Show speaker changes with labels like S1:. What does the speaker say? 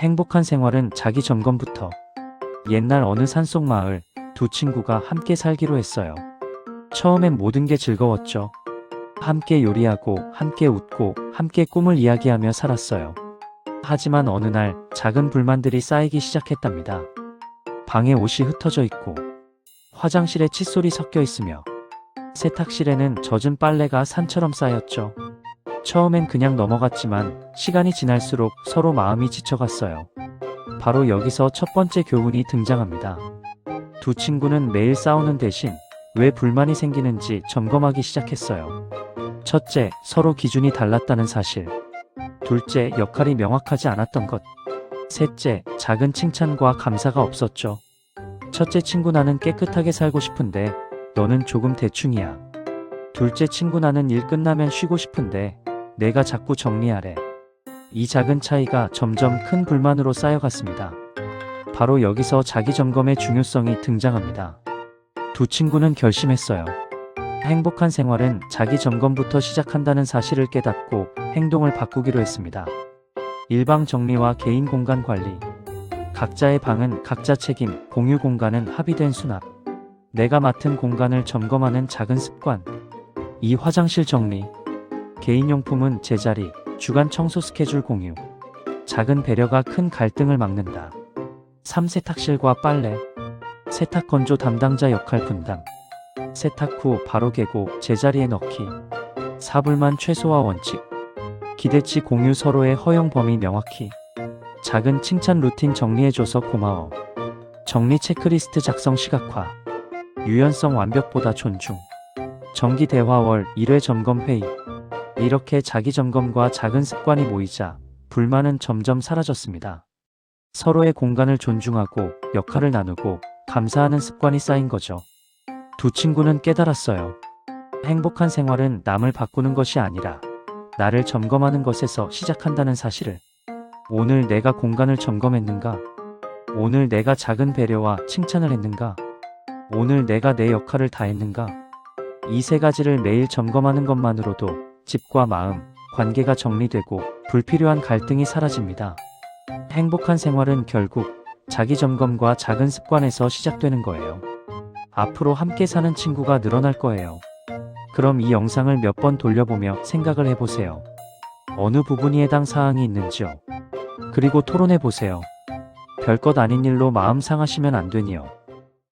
S1: 행복한 생활은 자기 점검부터. 옛날 어느 산속 마을 두 친구가 함께 살기로 했어요. 처음엔 모든 게 즐거웠죠. 함께 요리하고 함께 웃고 함께 꿈을 이야기하며 살았어요. 하지만 어느 날 작은 불만들이 쌓이기 시작했답니다. 방에 옷이 흩어져 있고 화장실에 칫솔이 섞여 있으며 세탁실에는 젖은 빨래가 산처럼 쌓였죠. 처음엔 그냥 넘어갔지만 시간이 지날수록 서로 마음이 지쳐갔어요. 바로 여기서 첫 번째 교훈이 등장합니다. 두 친구는 매일 싸우는 대신 왜 불만이 생기는지 점검하기 시작했어요. 첫째, 서로 기준이 달랐다는 사실. 둘째, 역할이 명확하지 않았던 것. 셋째, 작은 칭찬과 감사가 없었죠. 첫째 친구 나는 깨끗하게 살고 싶은데 너는 조금 대충이야. 둘째 친구 나는 일 끝나면 쉬고 싶은데 내가 자꾸 정리하래. 이 작은 차이가 점점 큰 불만으로 쌓여갔습니다. 바로 여기서 자기 점검의 중요성이 등장합니다. 두 친구는 결심했어요. 행복한 생활은 자기 점검부터 시작한다는 사실을 깨닫고 행동을 바꾸기로 했습니다. 일방 정리와 개인 공간 관리. 각자의 방은 각자 책임, 공유 공간은 합의된 수납. 내가 맡은 공간을 점검하는 작은 습관. 이 화장실 정리. 개인용품은 제자리, 주간 청소 스케줄 공유. 작은 배려가 큰 갈등을 막는다. 3세탁실과 빨래. 세탁 건조 담당자 역할 분담. 세탁 후 바로 개고 제자리에 넣기. 사불만 최소화 원칙. 기대치 공유 서로의 허용 범위 명확히. 작은 칭찬 루틴 정리해줘서 고마워. 정리 체크리스트 작성 시각화. 유연성 완벽보다 존중. 정기 대화 월 1회 점검 회의. 이렇게 자기 점검과 작은 습관이 모이자 불만은 점점 사라졌습니다. 서로의 공간을 존중하고 역할을 나누고 감사하는 습관이 쌓인 거죠. 두 친구는 깨달았어요. 행복한 생활은 남을 바꾸는 것이 아니라 나를 점검하는 것에서 시작한다는 사실을. 오늘 내가 공간을 점검했는가? 오늘 내가 작은 배려와 칭찬을 했는가? 오늘 내가 내 역할을 다했는가? 이 세 가지를 매일 점검하는 것만으로도 집과 마음, 관계가 정리되고 불필요한 갈등이 사라집니다. 행복한 생활은 결국 자기 점검과 작은 습관에서 시작되는 거예요. 앞으로 함께 사는 친구가 늘어날 거예요. 그럼 이 영상을 몇 번 돌려보며 생각을 해보세요. 어느 부분이 해당 사항이 있는지요. 그리고 토론해보세요. 별것 아닌 일로 마음 상하시면 안 되니요.